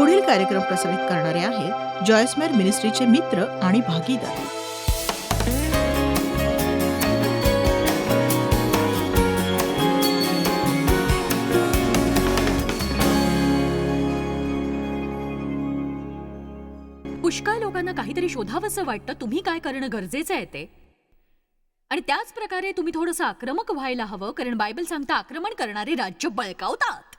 पुढील कार्यक्रम प्रसारित करणारे आहेत जॉयस्मेर मिनिस्ट्रीचे मित्र आणि भागीदार. पुष्कळ लोकांना काहीतरी शोधावंसं वाटतं. तुम्ही काय करणं गरजेचं आहे ते? आणि त्याच प्रकारे तुम्ही थोडंसं आक्रमक व्हायला हवं कारण बायबल सांगता आक्रमण करणारे राज्य बळकावतात.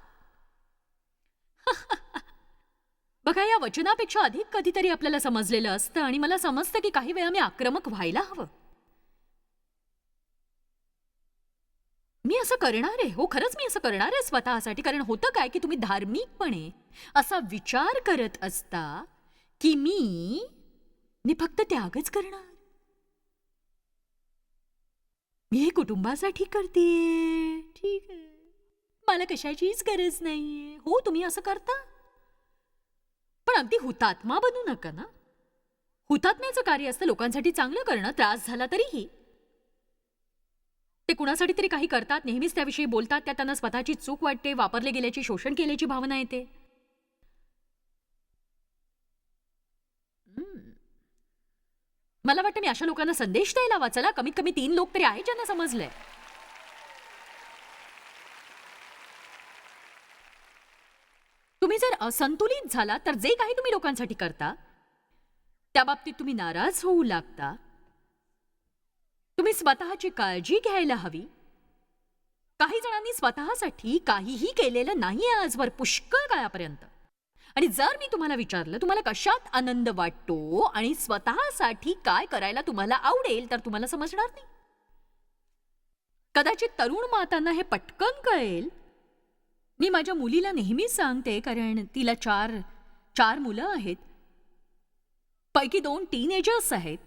बघा या वचनापेक्षा अधिक कधीतरी आपल्याला समजलेलं असतं आणि मला समजतं की काही वेळा मी आक्रमक व्हायला हवं. मी असं करणार आहे? हो खरंच मी असं करणार आहे स्वतःसाठी? कारण होतं काय की तुम्ही धार्मिकपणे असा विचार करत असता की मी मी फक्त त्यागच करणार. मी हे कुटुंबासाठी करते ठीक आहे. मला कशाचीच गरज नाहीये. हो तुम्ही असं करता? पण अगदी हुतात्मा बनू नका ना. हुतात्म्याचं कार्य असतं लोकांसाठी चांगलं करणं त्रास झाला तरीही. ते कुणासाठी तरी काही करतात नेहमीच त्याविषयी बोलतात त्या त्यांना स्वतःची चूक वाटते वापरले गेल्याची शोषण केल्याची भावना येते. मला वाटतं मी अशा लोकांना संदेश द्यायला वाचला कमीत कमी तीन लोक तरी आहेत ज्यांना समजलंय. तुम्ही जर असंतुलित झाला तर जे काही तुम्ही लोकांसाठी करता त्या बाबतीत तुम्ही नाराज होऊ लागता. तुम्ही स्वतःची काळजी घ्यायला हवी. काही जणांनी स्वतःसाठी काहीही केलेलं नाहीये आजवर पुष्कळ काळापर्यंत. आणि जर मी तुम्हाला विचारलं तुम्हाला कशात आनंद वाटतो आणि स्वतःसाठी काय करायला तुम्हाला आवडेल तर तुम्हाला समजणार नाही. कदाचित तरुण मातांना हे पटकन कळेल मी माझ्या मुलीला नेहमीच सांगते कारण तिला चार चार मुलं आहेत. पैकी दोन टीनेजर्स आहेत.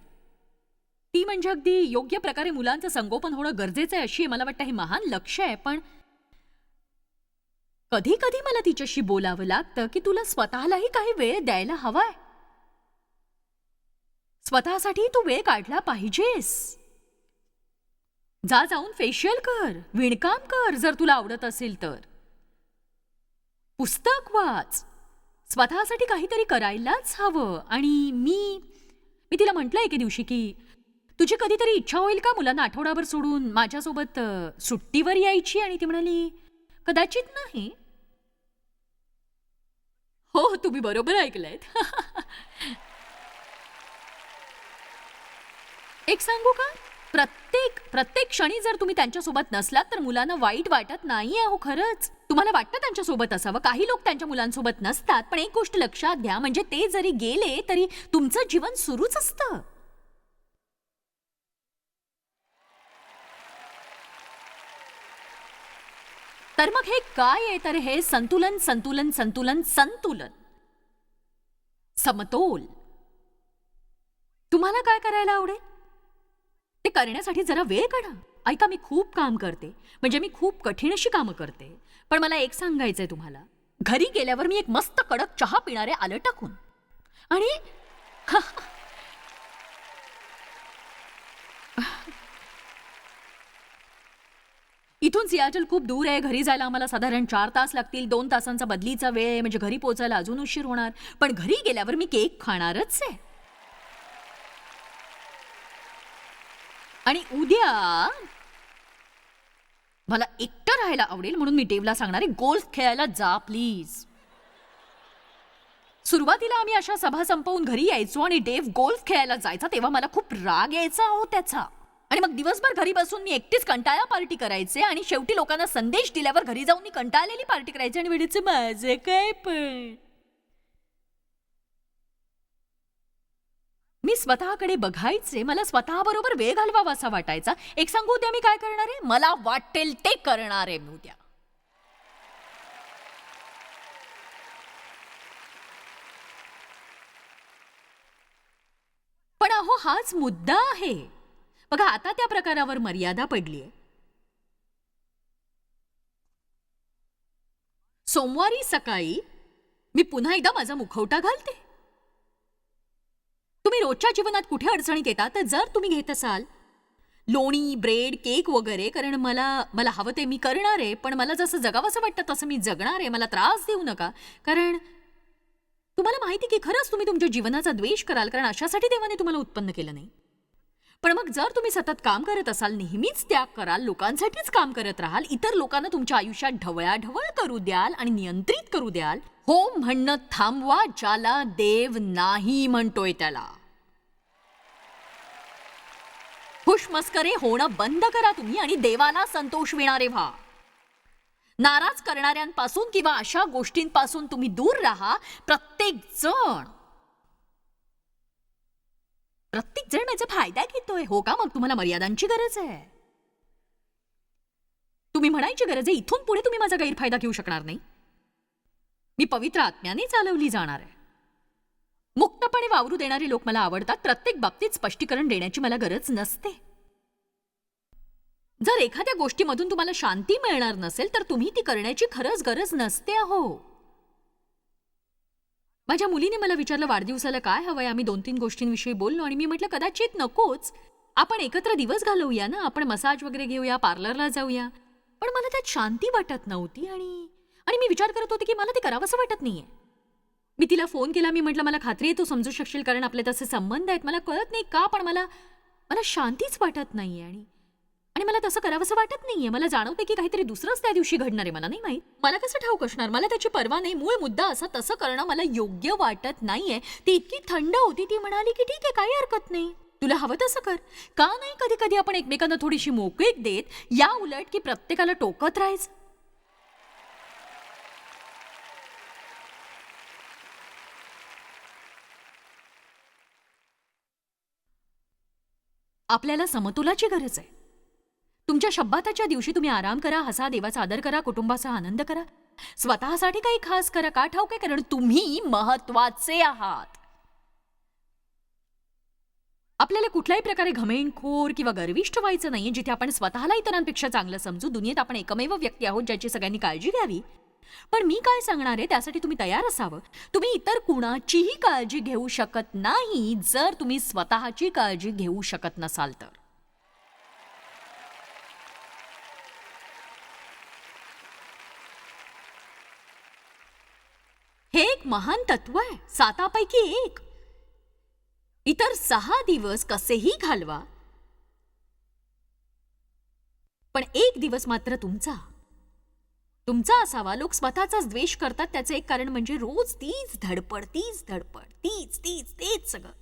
ती म्हणजे अगदी योग्य प्रकारे मुलांचं संगोपन होणं गरजेचं आहे अशी मला वाटतं हे महान लक्ष आहे. पण कधी कधी मला तिच्याशी बोलावं लागतं की तुला स्वतःलाही काही वेळ द्यायला हवाय. स्वतःसाठी तू वेळ काढला पाहिजेस. जा जाऊन फेशियल कर विणकाम कर जर तुला आवडत असेल तर. पुस्तक वाच. स्वतःसाठी काहीतरी करायलाच हवं. आणि मी मी तिला म्हटलं एके दिवशी की तुझी कधीतरी इच्छा होईल का मुलांना आठवडाभर सोडून माझ्यासोबत सुट्टीवर यायची? आणि ती म्हणाली कदाचित नाही. हो, हो तुम्ही बरोबर ऐकलंयत एक सांगू का? प्रत्येक प्रत्येक क्षणी जर तुम्ही त्यांच्यासोबत नसलात तर मुलांना वाईट वाटत नाही अहो खरंच. तुम्हाला वाटतं त्यांच्यासोबत असावं? काही लोक त्यांच्या मुलांसोबत नसतात पण एक गोष्ट लक्षात घ्या म्हणजे ते जरी गेले तरी तुमचं जीवन सुरूच असतं. तर मग हे काय आहे? तर हे संतुलन संतुलन संतुलन संतुलन. समतोल. तुम्हाला काय करायला आवडेल? ते करण्यासाठी जरा वेळ काढा. ऐका मी खूप काम करते. म्हणजे मी खूप कठीण अशी कामं करते. पण मला एक सांगायचंय तुम्हाला. घरी गेल्यावर मी एक मस्त कडक चहा पिणारे आलं टाकून. आणि इथून सियाटल खूप दूर आहे. घरी जायला आम्हाला साधारण चार तास लागतील. दोन तासांचा बदलीचा वेळ आहे. म्हणजे घरी पोचायला अजून उशीर होणार. पण घरी गेल्यावर मी केक खाणारच आहे. आणि उद्या मला एकटं राहायला आवडेल म्हणून मी डेवला सांगणार आहे. गोल्फ खेळायला जा प्लीज. सुरुवातीला आम्ही अशा सभा संपवून घरी यायचो आणि डेव्ह गोल्फ खेळायला जायचा तेव्हा मला खूप राग यायचा हो त्याचा. आणि मग दिवसभर घरी बसून मी एकटीच कंटाळा पार्टी करायचे आणि शेवटी लोकांना संदेश दिल्यावर घरी जाऊन मी कंटाळलेली पार्टी करायची आणि वेळेचे माझे काय पण? मी स्वतःकडे बघायचे मला स्वतःबरोबर वेळ घालवावा असा वाटायचा. एक सांगू उद्या मी काय करणार आहे? मला वाटेल ते करणार आहे मी उद्या. पण अहो हाच मुद्दा आहे. बघा आता त्या प्रकारावर मर्यादा पडली आहे. सोमवारी सकाळी मी पुन्हा एकदा माझा मुखवटा घालते. तुम्ही रोजच्या जीवनात कुठे अडचणीत येता तर जर तुम्ही घेत असाल लोणी ब्रेड केक वगैरे कारण मला मला हवं ते मी करणार आहे पण मला जसं जगावंसं वाटतं तसं मी जगणार आहे मला त्रास देऊ नका. कारण तुम्हाला माहिती की खरंच तुम्ही तुमच्या जीवनाचा द्वेष कराल कारण अशासाठी देवाने तुम्हाला उत्पन्न केलं नाही. पण मग जर तुम्ही सतत काम करत असाल नेहमीच त्याग कराल लोकांसाठीच काम करत राहाल इतर लोकांना तुमच्या आयुष्यात ढवळाढवळ करू द्याल आणि नियंत्रित करू द्याल हो म्हणणं थांबवा ज्याला देव नाही म्हणतोय त्याला. खुशमस्करे होणं बंद करा तुम्ही आणि देवाला संतोष विणारे व्हा. नाराज करणाऱ्यांपासून किंवा अशा गोष्टींपासून तुम्ही दूर राहा प्रत्येक जण प्रत्येक जण याचा फायदा घेतोय. हो का? मग तुम्हाला मर्यादांची गरज आहे. तुम्ही म्हणायची गरज आहे इथून पुढे तुम्ही माझा गैरफायदा घेऊ शकणार नाही. मी पवित्र आत्म्याने चालवली जाणार आहे. मुक्तपणे वावरू देणारे लोक मला आवडतात. प्रत्येक बाबतीत स्पष्टीकरण देण्याची मला गरज नसते. जर एखाद्या गोष्टीमधून तुम्हाला शांती मिळणार नसेल तर तुम्ही ती करण्याची खरंच गरज नसते अहो. माझ्या मुलीने मला विचारलं वाढदिवसाला काय हवंय? आम्ही दोन तीन गोष्टींविषयी बोललो आणि मी म्हटलं कदाचित नकोच. आपण एकत्र दिवस घालवूया ना? आपण मसाज वगैरे घेऊया पार्लरला जाऊया. पण मला त्यात शांती वाटत नव्हती आणि आणि मी विचार करत होते की मला ते करावंसं वाटत नाहीये. मी तिला फोन केला मी म्हटलं मला खात्री आहे तू समजू शकशील कारण आपले तसे संबंध आहेत. मला कळत नाही का पण मला मला शांतीच वाटत नाही आणि आणि मला तसं करावंसं वाटत नाहीये. मला जाणवते की काहीतरी दुसरंच त्या दिवशी घडणार आहे मला नाही माहीत? मला कसं ठाऊक असणार? मला त्याची पर्वा नाही. मूळ मुद्दा असा तसं करणं मला योग्य वाटत नाहीये. ती इतकी थंड होती ती म्हणाली की ठीक आहे काही हरकत नाही. तुला हवं तसं कर. का नाही कधी कधी आपण एकमेकांना थोडीशी मोकळीक देत? या उलट की प्रत्येकाला टोकत राहायचं? आपल्याला समतोलाची गरज आहे. तुमच्या शब्बाताच्या दिवशी तुम्ही आराम करा हसा देवाचा आदर करा कुटुंबाचा आनंद करा. स्वतःसाठी काही खास करा का ठाऊक? आहे कारण तुम्ही महत्त्वाचे आहात. आपल्याला कुठल्याही प्रकारे घमेंडखोर किंवा गर्विष्ठ व्हायचं नाहीये जिथे आपण स्वतःला इतरांपेक्षा चांगलं समजू. दुनियेत आपण एकमेव व्यक्ती आहोत ज्याची सगळ्यांनी काळजी घ्यावी. पण मी काय सांगणार आहे? त्यासाठी तुम्ही तयार असावं. तुम्ही इतर कुणाचीही काळजी घेऊ शकत नाही जर तुम्ही स्वतःची काळजी घेऊ शकत नसाल तर. हे एक महान तत्व आहे. सातापैकी एक. इतर सहा दिवस कसेही घालवा. पण एक दिवस मात्र तुमचा. तुमचा असावा. लोक स्वतःचाच द्वेष करतात. त्याचं एक कारण म्हणजे रोज तीच धडपड तीच धडपड तीच तीच तेच सगळं.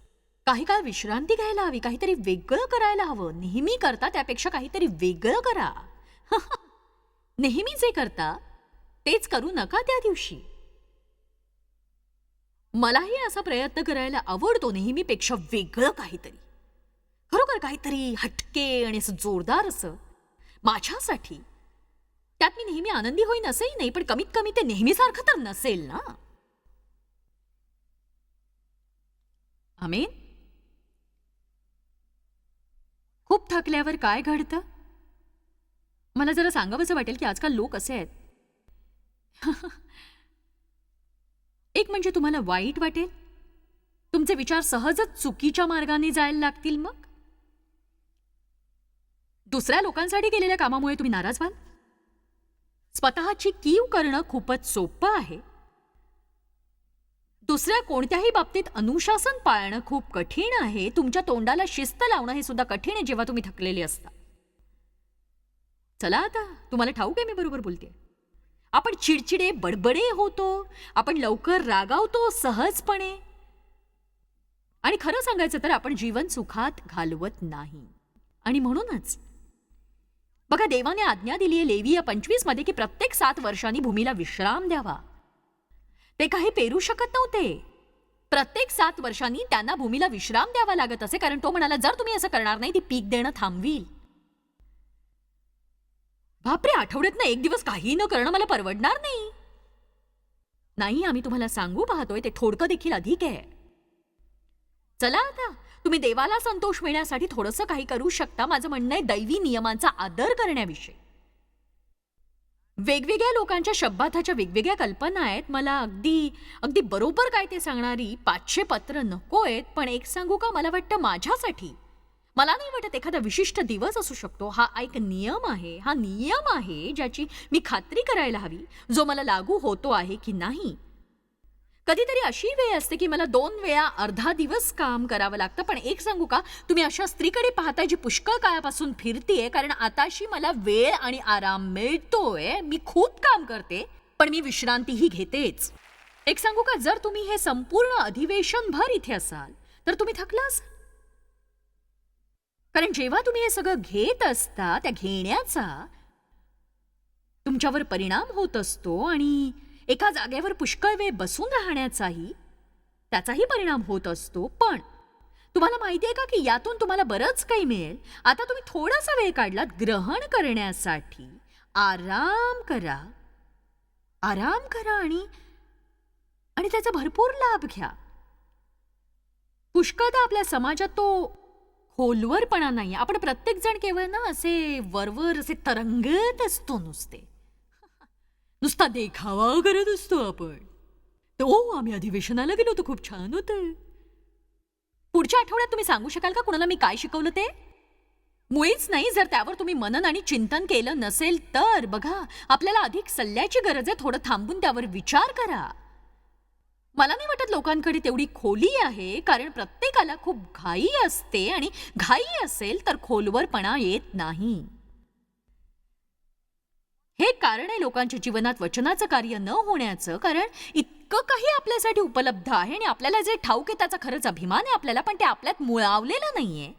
काही काळ विश्रांती घ्यायला हवी. काहीतरी वेगळं करायला हवं. नेहमी करता त्यापेक्षा काहीतरी वेगळं करा. नेहमी जे करता तेच करू नका त्या दिवशी. मलाही असा प्रयत्न करायला आवडतो नेहमीपेक्षा वेगळं काहीतरी. खरोखर काहीतरी हटके आणि असं जोरदार असं. माझ्यासाठी त्यात मी नेहमी आनंदी होईन असंही नाही पण कमीत कमी ते नेहमीसारखं तर नसेल ना? आमीन खूप थकल्यावर काय घडतं? मला जरा सांगावंसं वाटेल की आजकाल लोक असे आहेत. एक म्हणजे तुम्हाला वाईट वाटेल? तुमचे विचार सहजच चुकीच्या मार्गाने जायला लागतील मग? दुसऱ्या लोकांसाठी केलेल्या कामामुळे तुम्ही नाराज व्हाल? स्वतःची कीव करणं खूपच सोपं आहे. दुसऱ्या कोणत्याही बाबतीत अनुशासन पाळणं खूप कठीण आहे. तुमच्या तोंडाला शिस्त लावणं हे सुद्धा कठीण आहे जेव्हा तुम्ही थकलेले असता. चला आता तुम्हाला ठाऊक आहे मी बरोबर बोलते आपण चिडचिडे बडबडे होतो. आपण लवकर रागावतो सहजपणे. आणि खरं सांगायचं तर आपण जीवन सुखात घालवत नाही. आणि म्हणूनच बघा देवाने आज्ञा दिली आहे लेवी या पंचवीसमध्ये की प्रत्येक सात वर्षांनी भूमीला विश्राम द्यावा. ते काही पेरू शकत नव्हते. प्रत्येक सात वर्षांनी त्यांना भूमीला विश्राम द्यावा लागत असे कारण तो म्हणाला जर तुम्ही असं करणार नाही ती पीक देणं थांबवील. बापरे आठवड्यातनं एक दिवस काही न करणं मला परवडणार नाही. नाही आम्ही तुम्हाला सांगू पाहतोय ते थोडकं देखील अधिक आहे. चला आता. तुम्ही देवाला संतोष मिळण्यासाठी थोडंसं काही करू शकता. माझं म्हणणं आहे दैवी नियमांचा आदर करण्याविषयी. वेगवेगळ्या लोकांच्या शब्दाच्या वेगवेगळ्या कल्पना आहेत. मला अगदी अगदी बरोबर काय ते सांगणारी पाचशे पत्र नको आहेत. पण एक सांगू का? मला वाटतं माझ्यासाठी. मला नाही वाटत एखादा विशिष्ट दिवस असू शकतो. हा एक नियम आहे. हा नियम आहे ज्याची मी खात्री करायला हवी. जो मला लागू होतो आहे की नाही. कधीतरी अशी वेळ असते की मला दोन वेळा अर्धा दिवस काम करावं लागतं. पण एक सांगू का? तुम्ही अशा स्त्रीकडे पाहताय जी पुष्कळ काळापासून फिरतीये कारण आताशी मला वेळ आणि आराम मिळतोय. मी खूप काम करते पण मी विश्रांतीही घेतेच. एक सांगू का? जर तुम्ही हे संपूर्ण अधिवेशन भर इथे असाल तर तुम्ही थकलास कारण जेव्हा तुम्ही हे सगळं घेत असता त्या घेण्याचा तुमच्यावर परिणाम होत असतो आणि एका जागेवर पुष्कळ वेळ बसून राहण्याचाही त्याचाही परिणाम होत असतो. पण तुम्हाला माहिती आहे का की यातून तुम्हाला बरंच काही मिळेल? आता तुम्ही थोडासा वेळ काढलात ग्रहण करण्यासाठी. आराम करा. आराम करा आणि आणि त्याचा भरपूर लाभ घ्या. पुष्कळदा आपल्या समाजात तो खोलवरपणा नाही आपण प्रत्येकजण केवळ ना असे वरवर असे तरंगत असतो नुसते. नुसता देखावा करत असतो आपण. तो आम्ही अधिवेशनाला गेलो होतो खूप छान होतं. पुढच्या आठवड्यात तुम्ही सांगू शकाल का कुणाला मी काय शिकवलं ते? मुळीच नाही जर त्यावर तुम्ही मनन आणि चिंतन केलं नसेल तर बघा आपल्याला अधिक सल्ल्याची गरज आहे थोडं थांबून त्यावर विचार करा. मला नाही वाटत लोकांकडे तेवढी खोली आहे कारण प्रत्येकाला खूप घाई असते आणि घाई असेल तर खोलवरपणा येत नाही. हे कारण आहे लोकांच्या जीवनात वचनाचं कार्य न होण्याचं कारण इतकं काही आपल्यासाठी उपलब्ध आहे आणि आपल्याला जे ठाऊक आहे त्याचा खरंच अभिमान आहे आपल्याला पण ते आपल्यात मुळावलेलं नाहीये.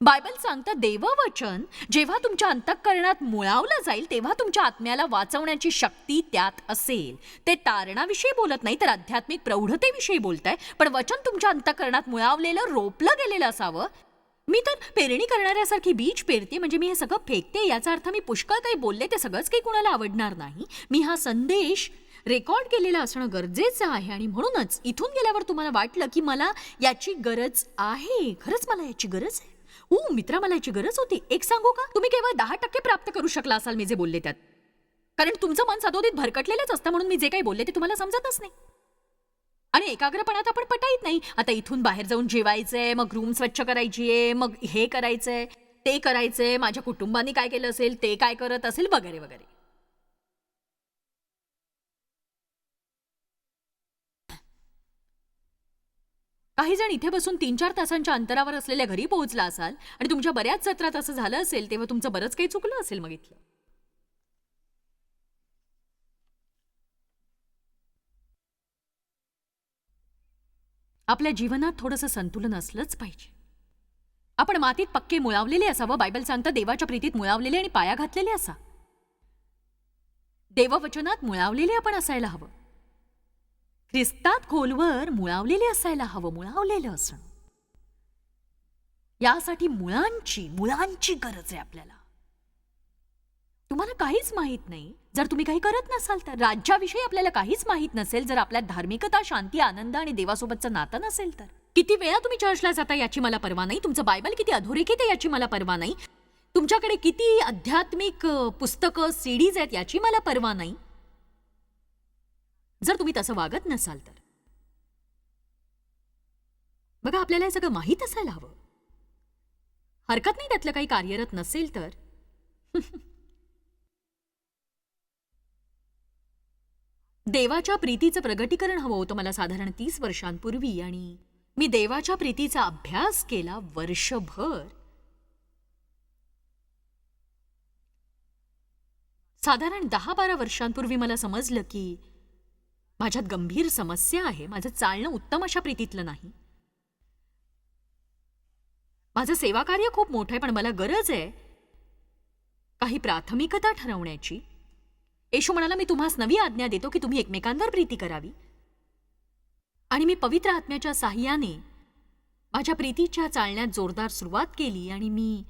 बायबल सांगतं देववचन जेव्हा तुमच्या अंतःकरणात मुळावलं जाईल तेव्हा तुमच्या आत्म्याला वाचवण्याची शक्ती त्यात असेल. ते तारणाविषयी बोलत नाही तर आध्यात्मिक प्रौढतेविषयी बोलताय पण वचन तुमच्या अंतःकरणात मुळावलेलं रोपलं गेलेलं असावं. मी तर पेरणी करणाऱ्यासारखी बीज पेरते म्हणजे मी हे सगळं फेकते याचा अर्थ मी पुष्कळ काही बोलले ते सगळंच काही कुणाला आवडणार नाही. मी हा संदेश रेकॉर्ड केलेला असणं गरजेचं आहे आणि म्हणूनच इथून गेल्यावर तुम्हाला वाटलं की मला याची गरज आहे. खरंच मला याची गरज आहे? ऊ मित्रा मला याची गरज होती. एक सांगू का? तुम्ही केवळ दहा टक्के प्राप्त करू शकला असाल मी जे बोलले त्यात. कारण तुमचं मन सदोदित भरकटलेलंच असतं म्हणून मी जे काही बोलले ते तुम्हाला समजतच नाही. आणि एकाग्रपणात आपण पटाईत नाही. आता इथून बाहेर जाऊन जेवायचंय मग रूम स्वच्छ करायची आहे मग हे करायचंय ते करायचंय माझ्या कुटुंबाने काय केलं असेल ते काय करत असेल वगैरे वगैरे. काही जण इथे बसून तीन चार तासांच्या अंतरावर असलेल्या घरी पोहोचला असाल आणि तुमच्या बऱ्याच सत्रात असं झालं असेल तेव्हा तुमचं बरंच काही चुकलं असेल मग इथलं. आपल्या जीवनात थोडंसं संतुलन असलंच पाहिजे. आपण मातीत पक्के मुळावलेले असावं बायबल सांगतं देवाच्या प्रीतीत मुळावलेले आणि पाया घातलेले असा. देववचनात मुळावलेले आपण असायला हवं. ख्रिस्तात खोलवर मुळावलेले असायला हवं मुळावलेलं असणं. यासाठी मुळांची मुळांची गरज आहे आपल्याला. तुम्हाला काहीच माहीत नाही. जर तुम्ही काही करत नसाल तर राज्याविषयी आपल्याला काहीच माहीत नसेल जर आपल्यात धार्मिकता शांती आनंद आणि देवासोबतचं नातं नसेल तर. किती वेळा तुम्ही चर्चला जाता याची मला परवा नाही? तुमचं बायबल किती अधोरेखित आहे याची मला परवा नाही? तुमच्याकडे किती आध्यात्मिक पुस्तकं सीडीज आहेत याची मला परवा नाही? जर तुम्ही तसं वागत नसाल तर. बघा आपल्याला हे सगळं माहीत असायला हवं. हरकत नाही त्यातलं काही कार्यरत नसेल तर. देवाच्या प्रीतीचं प्रगटीकरण हवं होतं मला साधारण तीस वर्षांपूर्वी आणि मी देवाच्या प्रीतीचा अभ्यास केला वर्षभर. साधारण दहा बारा वर्षांपूर्वी मला समजलं की माझ्यात गंभीर समस्या आहे. माझं चालणं उत्तम अशा प्रीतीतलं नाही. माझं सेवाकार्य खूप मोठं आहे पण मला गरज आहे काही प्राथमिकता ठरवण्याची. येशू म्हणाला मी तुम्हास नवी आज्ञा देतो की तुम्ही एकमेकांवर प्रीती करावी. आणि मी पवित्र आत्म्याच्या साह्याने माझ्या प्रीतीच्या चालण्यात जोरदार सुरुवात केली आणि मी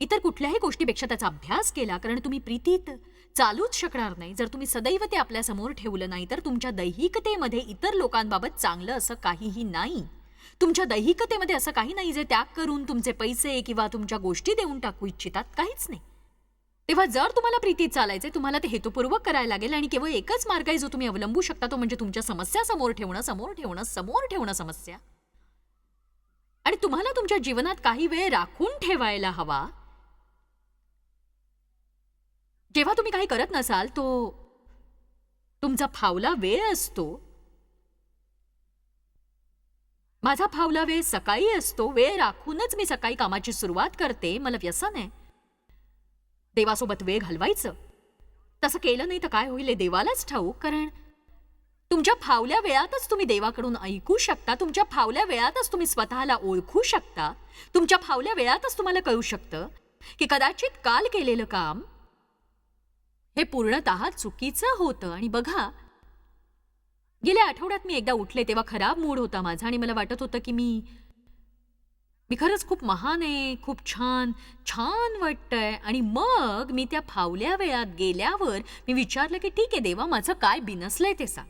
इतर कुठल्याही गोष्टीपेक्षा त्याचा अभ्यास केला कारण तुम्ही प्रीतीत चालूच शकणार नाही. जर तुम्ही सदैव ते आपल्यासमोर ठेवलं नाही तर तुमच्या दैहिकतेमध्ये इतर लोकांबाबत चांगलं असं काहीही नाही. तुमच्या दैहिकतेमध्ये असं काही नाही जे त्याग करून तुमचे पैसे किंवा तुमच्या गोष्टी देऊन टाकू इच्छितात काहीच नाही. तेव्हा जर तुम्हाला प्रीतीत चालायचे तुम्हाला ते हेतुपूर्वक करायला लागेल आणि केवळ एकच मार्ग आहे जो तुम्ही अवलंबू शकता तो म्हणजे तुमच्या समस्या समोर ठेवणं समोर ठेवणं समोर ठेवणं समस्या. आणि तुम्हाला तुमच्या जीवनात काही वेळ राखून ठेवायला हवा. जेव्हा तुम्ही काही करत नसाल तो तुमचा फावला वेळ असतो. माझा फावला वेळ सकाळी असतो. वेळ राखूनच मी सकाळी कामाची सुरुवात करते. मला व्यसन आहे. देवासोबत वेळ घालवायचं? तसं केलं नाही तर काय होईल हे देवालाच ठाऊक कारण तुमच्या फावल्या वेळातच तुम्ही देवाकडून ऐकू शकता तुमच्या फावल्या वेळातच तुम्ही स्वतःला ओळखू शकता तुमच्या फावल्या वेळातच तुम्हाला कळू शकतं की कदाचित काल केलेलं काम हे पूर्णतः चुकीचं होतं. आणि बघा गेल्या आठवड्यात मी एकदा उठले तेव्हा खराब मूड होता माझा आणि मला वाटत होतं की मी मी खरंच खूप महान आहे खूप छान छान वाटतंय. आणि मग मी त्या फावल्या वेळात गेल्यावर मी विचारलं की ठीक आहे देवा माझं काय बिनसलंय ते सांग.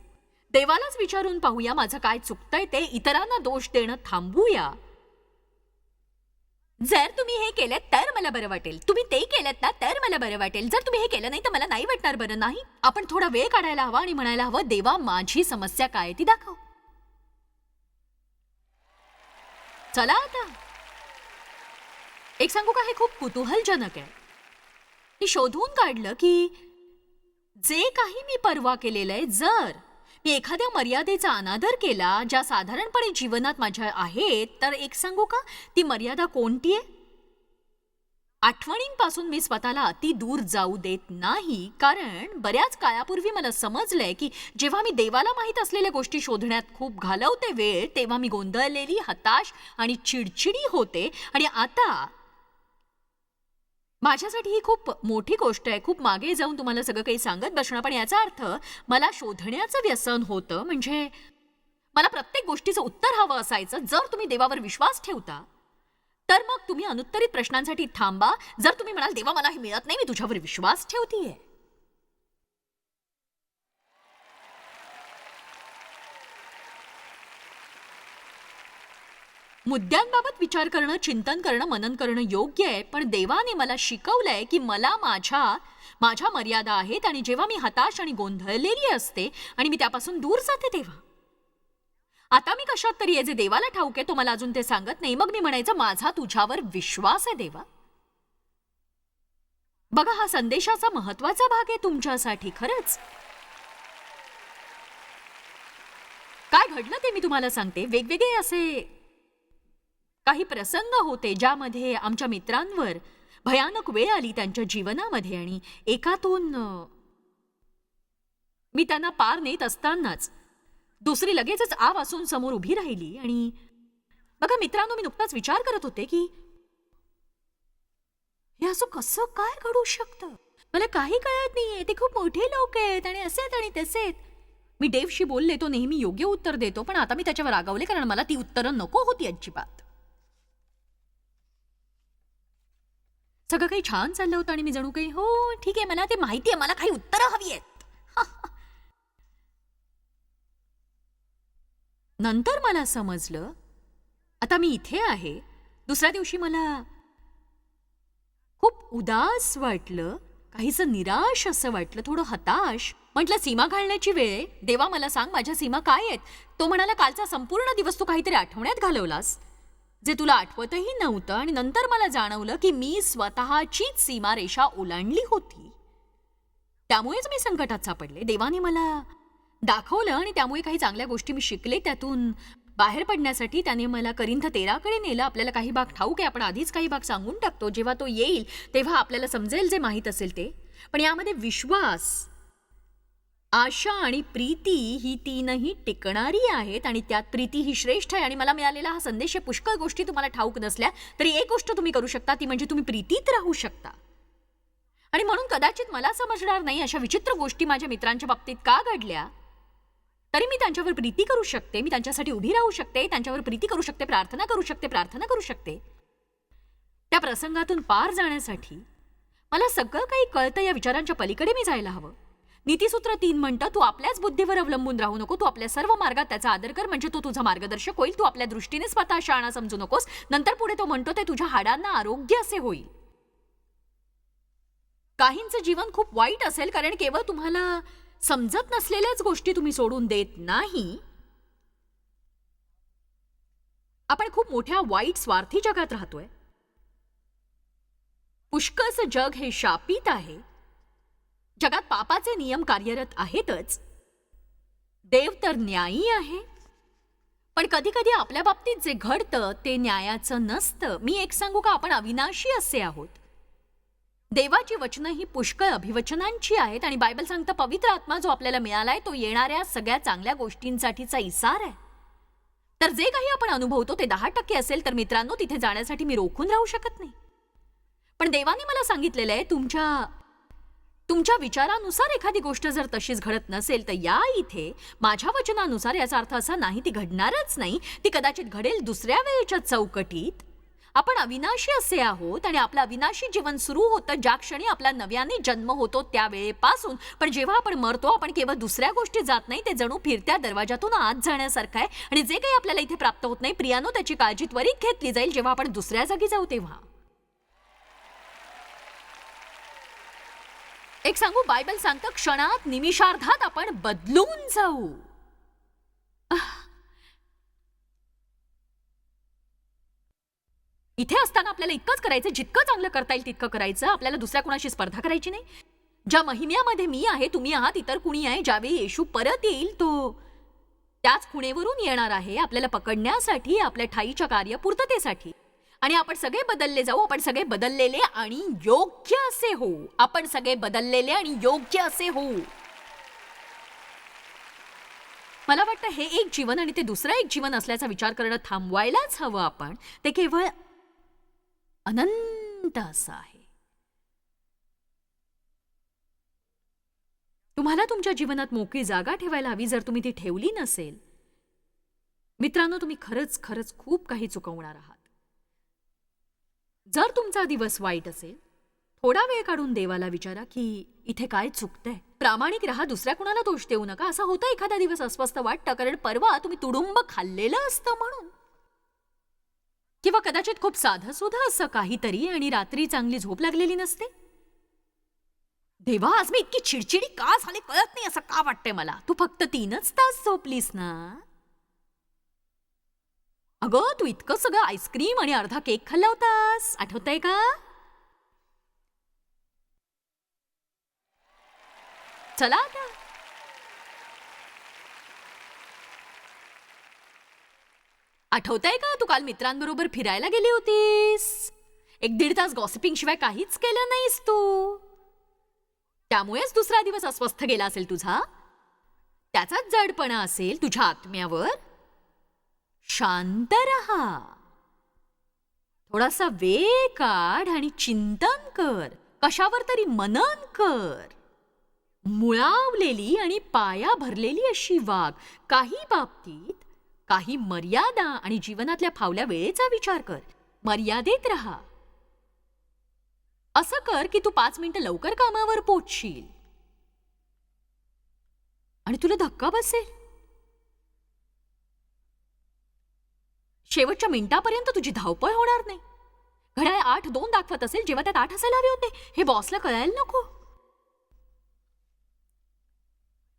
देवालाच विचारून पाहूया माझं काय चुकतंय ते इतरांना दोष देणं थांबूया. जर तुम्ही हे केलं तर मला बरं वाटेल. तुम्ही ते केलं ना तर मला बरं वाटेल. जर तुम्ही हे केलं नाही तर मला नाही वाटणार बरं नाही? आपण थोडा वेळ काढायला हवा आणि म्हणायला हवं देवा माझी समस्या काय आहे ती दाखव. चला आता. एक सांगू का? हे खूप कुतूहलजनक आहे. मी शोधून काढलं की जे काही मी परवा केलेलं आहे जर मी एखाद्या मर्यादेचा अनादर केला ज्या साधारणपणे जीवनात माझ्या आहेत तर एक सांगू का? ती मर्यादा कोणती आहे? आठवणींपासून मी स्वतःला अति दूर जाऊ देत नाही कारण बऱ्याच काळापूर्वी मला समजलंय की जेव्हा मी देवाला माहीत असलेल्या गोष्टी शोधण्यात खूप घालवते वेळ तेव्हा मी गोंधळलेली हताश आणि चिडचिडी होते. आणि आता माझ्यासाठी ही खूप मोठी गोष्ट आहे. खूप मागे जाऊन तुम्हाला सगळं काही सांगत बसणं. पण याचा अर्थ मला शोधण्याचं व्यसन होतं. म्हणजे मला प्रत्येक गोष्टीचं उत्तर हवं असायचं जर तुम्ही देवावर विश्वास ठेवता तर मग तुम्ही अनुत्तरित प्रश्नांसाठी थांबा. जर तुम्ही म्हणाल देवा मला हे मिळत नाही मी तुझ्यावर विश्वास ठेवतीये. मुद्द्यांबाबत विचार करणं चिंतन करणं मनन करणं योग्य आहे पण देवाने मला शिकवलंय की मला माझ्या माझ्या मर्यादा आहेत आणि जेव्हा मी हताश आणि गोंधळलेली असते आणि मी त्यापासून दूर जाते तेव्हा. आता मी कशात तरी आहे जे देवाला ठाऊक आहे तो मला अजून ते सांगत नाही. मग मी म्हणायचं माझा तुझ्यावर विश्वास आहे देवा. बघा हा संदेशाचा महत्त्वाचा भाग आहे तुमच्यासाठी खरंच? काय घडलं ते मी तुम्हाला सांगते. वेगवेगळे असे काही प्रसंग होते ज्यामध्ये आमच्या मित्रांवर भयानक वेळ आली त्यांच्या जीवनामध्ये आणि एकातून मी त्यांना पार नेत असतानाच दुसरी लगेचच आव असून समोर उभी राहिली आणि बघा मित्रांनो मी नुकताच विचार करत होते की हे असं कसं काय घडू शकतं? मला काही कळत नाहीये. ते खूप मोठे लोक आहेत आणि असे आहेत आणि तसे आहेत. मी डेवशी बोलले तो नेहमी योग्य उत्तर देतो पण आता मी त्याच्यावर रागावले कारण मला ती उत्तरं नको होती अजिबात. सगळं काही छान चाललं होतं आणि मी जणू काही हो ठीक आहे मला ते माहिती आहे मला काही उत्तरं हवी आहेत. नंतर मला समजलं आता मी इथे आहे दुसऱ्या दिवशी मला खूप उदास वाटलं काहीसं निराश असं वाटलं थोडं हताश. म्हटलं सीमा घालण्याची वेळ देवा मला सांग माझ्या सीमा काय आहेत? तो म्हणाला कालचा संपूर्ण दिवस तू काहीतरी आठवण्यात घालवलास. जे तुला आठवतही नव्हतं आणि नंतर मला जाणवलं की मी स्वतःचीच सीमारेषा ओलांडली होती. त्यामुळेच मी संकटात सापडले. देवाने मला दाखवलं आणि त्यामुळे काही चांगल्या गोष्टी मी शिकले. त्यातून बाहेर पडण्यासाठी त्याने मला करिंथ तेराकडे नेलं. आपल्याला काही भाग ठाऊक आहे. आपण आधीच काही भाग सांगून टाकतो. जेव्हा तो येईल तेव्हा आपल्याला समजेल जे माहीत असेल ते. पण यामध्ये विश्वास आशा आणि प्रीती ही तीनही टिकणारी आहेत आणि त्यात प्रीती ही श्रेष्ठ आहे. आणि मला मिळालेला हा संदेश पुष्कळ गोष्टी तुम्हाला ठाऊक नसल्या तरी एक गोष्ट तुम्ही करू शकता ती म्हणजे तुम्ही प्रीतीत राहू शकता. आणि म्हणून कदाचित मला समजणार नाही अशा विचित्र गोष्टी माझ्या मित्रांच्या बाबतीत का घडल्या. तरी मी त्यांच्यावर प्रीती करू शकते मी त्यांच्यासाठी उभी राहू शकते त्यांच्यावर प्रीती करू शकते प्रार्थना करू शकते प्रार्थना करू शकते. त्या प्रसंगातून पार जाण्यासाठी मला सगळं काही कळतं या विचारांच्या पलीकडे मी जायला हवं. नीतीसूत्र तीन म्हणतं तू आपल्याच बुद्धीवर अवलंबून राहू नको तू आपल्या सर्व मार्गात त्याचा आदर कर म्हणजे तो तुझा मार्गदर्शक होईल तू आपल्या दृष्टीने स्वतः शाळा समजू नकोस नंतर पुढे तो म्हणतो ते तुझ्या हाडांना आरोग्य असे होईल. काहींचं जीवन खूप वाईट असेल कारण केवळ तुम्हाला समजत नसलेल्याच गोष्टी तुम्ही सोडून देत नाही. आपण खूप मोठ्या वाईट स्वार्थी जगात राहतोय. पुष्कळचं जग हे शापित आहे. जगात पापाचे नियम कार्यरत आहेतच. देव तर न्यायी आहे. पण कधी कधी आपल्या बाबतीत जे घडतं ते न्यायाचं नसतं. मी एक सांगू का? आपण अविनाशी असे आहोत. देवाची वचनं ही पुष्कळ अभिवचनांची आहेत आणि बायबल सांगतं पवित्र आत्मा जो आपल्याला मिळालाय तो येणाऱ्या सगळ्या चांगल्या गोष्टींसाठीचा इसार आहे. तर जे काही आपण अनुभवतो ते दहा टक्के असेल तर मित्रांनो तिथे जाण्यासाठी मी रोखून राहू शकत नाही. पण देवाने मला सांगितलेलं आहे तुमच्या तुमच्या विचारानुसार एखादी गोष्ट जर तशीच घडत नसेल तर या इथे माझ्या वचनानुसार याचा अर्थ असा नाही ती घडणारच नाही. ती कदाचित घडेल दुसऱ्या वेळेच्या चौकटीत. आपण अविनाशी असे आहोत आणि आपलं अविनाशी जीवन सुरू होतं ज्या क्षणी आपला नव्याने जन्म होतो त्या वेळेपासून पण जेव्हा आपण मरतो आपण केवळ दुसऱ्या गोष्टी जात नाही ते जणू फिरत्या दरवाजातून आत जाण्यासारखं आहे. आणि जे काही आपल्याला इथे प्राप्त होत नाही प्रियानो त्याची काळजी त्वरित घेतली जाईल जेव्हा आपण दुसऱ्या जागी जाऊ तेव्हा. एक सांगू? बायबल सांगतं क्षणात निमिषार्धात आपण बदलून जाऊ. इथे असताना आपल्याला इतकंच करायचं जितकं चांगलं करता येईल तितकं करायचं. आपल्याला दुसऱ्या कुणाशी स्पर्धा करायची नाही. ज्या महिन्यामध्ये मी आहे तुम्ही आहात इतर कुणी आहे ज्यावेळी येशू परत येईल तो त्याच खुणेवरून येणार आहे आपल्याला पकडण्यासाठी आपल्या ठाईच्या कार्य पूर्ततेसाठी. आणि आपण सगळे बदलले जाऊ आपण सगळे बदललेले आणि योग्य असे होऊ. आपण सगळे बदललेले आणि योग्य असे होऊ. मला वाटतं हे एक जीवन आणि ते दुसरं एक जीवन असल्याचा विचार करणं थांबवायलाच हवं आपण. ते केवळ अनंत असं आहे. तुम्हाला तुमच्या जीवनात मोकळी जागा ठेवायला हवी जर तुम्ही ती ठेवली नसेल. मित्रांनो तुम्ही खरंच खरंच खूप काही चुकवणार आहात. जर तुमचा दिवस वाईट असेल थोडा वेळ काढून देवाला विचारा की इथे काय चुकतंय. प्रामाणिक राहा दुसऱ्या कुणाला दोष देऊ नका. असं होतं एखादा दिवस अस्वस्थ वाटतं कारण परवा तुम्ही तुडुंब खाल्लेलं असतं म्हणून. किंवा कदाचित खूप साधं सुद्धा असं काहीतरी आणि रात्री चांगली झोप लागलेली नसते? देवा आज मी इतकी चिडचिडी का झाले? कळत नाही असं का वाटतंय मला? तू फक्त तीनच तास झोपलीस ना? अगं तू इतकं सगळं आईस्क्रीम आणि अर्धा केक खाल्ला होतास. आठवतंय का? चला आता. आठवतंय का तू काल मित्रांबरोबर फिरायला गेली होतीस? एक दीड तास गॉसिपिंग शिवाय काहीच केलं नाहीस तू. त्यामुळेच दुसरा दिवस अस्वस्थ गेला असेल तुझा. त्याचाच जडपणा असेल तुझ्या आत्म्यावर. शांत रहा. थोडासा वेळ काढ आणि चिंतन कर. कशावर तरी मनन कर. मुळावलेली आणि पाया भरलेली अशी वाघ काही बाबतीत काही मर्यादा आणि जीवनातल्या फावल्या वेळेचा विचार कर. मर्यादेत राहा. असं कर की तू पाच मिनिटं लवकर कामावर पोचशील. आणि तुला धक्का बसेल. शेवटच्या मिनिटापर्यंत तुझी धावपळ होणार नाही. घड्याळ आठ दोन दाखवत असेल जेव्हा त्यात आठ असायला हवे होते. हे बॉसला कळायला नको.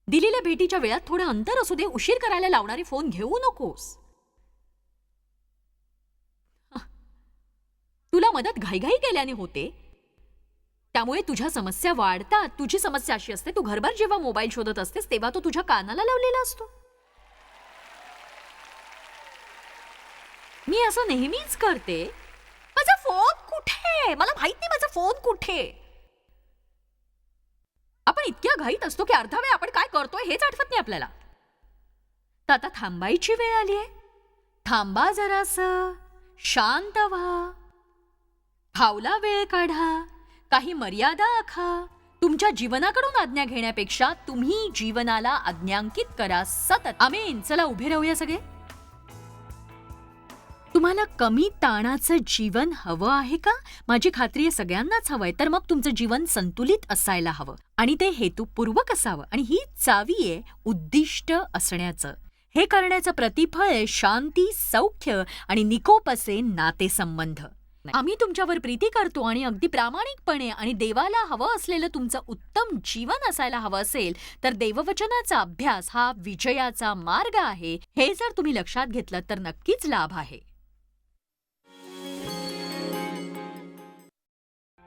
दिलेल्या भेटीच्या वेळात थोडं अंतर असू दे उशीर करायला लावणारे फोन घेऊ नकोस. तुला मदत घाईघाई केल्याने होते. त्यामुळे तुझ्या समस्या वाढतात. तुझी समस्या अशी असते तू घरभर जेव्हा मोबाईल शोधत असतेस तेव्हा तो तुझ्या कानाला लावलेला असतो. मी असं नेहमीच करते. माझा फोन कुठे? मला माहीत नाही माझा फोन कुठे. आपण इतक्या घाईत असतो की अर्धा वेळ आपण काय करतोय हेच आठवत नाही आपल्याला. तर आता थांबायची वेळ आली आहे. थांबा जरास. शांत व्हा. फावला वेळ काढा. काही मर्यादा आखा. तुमच्या जीवनाकडून आज्ञा घेण्यापेक्षा तुम्ही जीवनाला आज्ञांकित करा सतत. आम्ही चला उभे राहूया सगळे. तुम्हाला कमी ताणाचं जीवन हवं आहे का? माझी खात्री आहे सगळ्यांनाच हवंय. तर मग तुमचं जीवन संतुलित असायला हवं. आणि ते हेतुपूर्वक असावं. आणि ही चावी आहे उद्दिष्ट असण्याचं. हे करण्याचं प्रतिफळ आहे शांती सौख्य आणि निकोप असे नातेसंबंध. आम्ही तुमच्यावर प्रीती करतो आणि अगदी प्रामाणिकपणे आणि देवाला हवं असलेलं तुमचं उत्तम जीवन असायला हवं असेल तर देववचनाचा अभ्यास हा विजयाचा मार्ग आहे. हे जर तुम्ही लक्षात घेतलं तर नक्कीच लाभ आहे.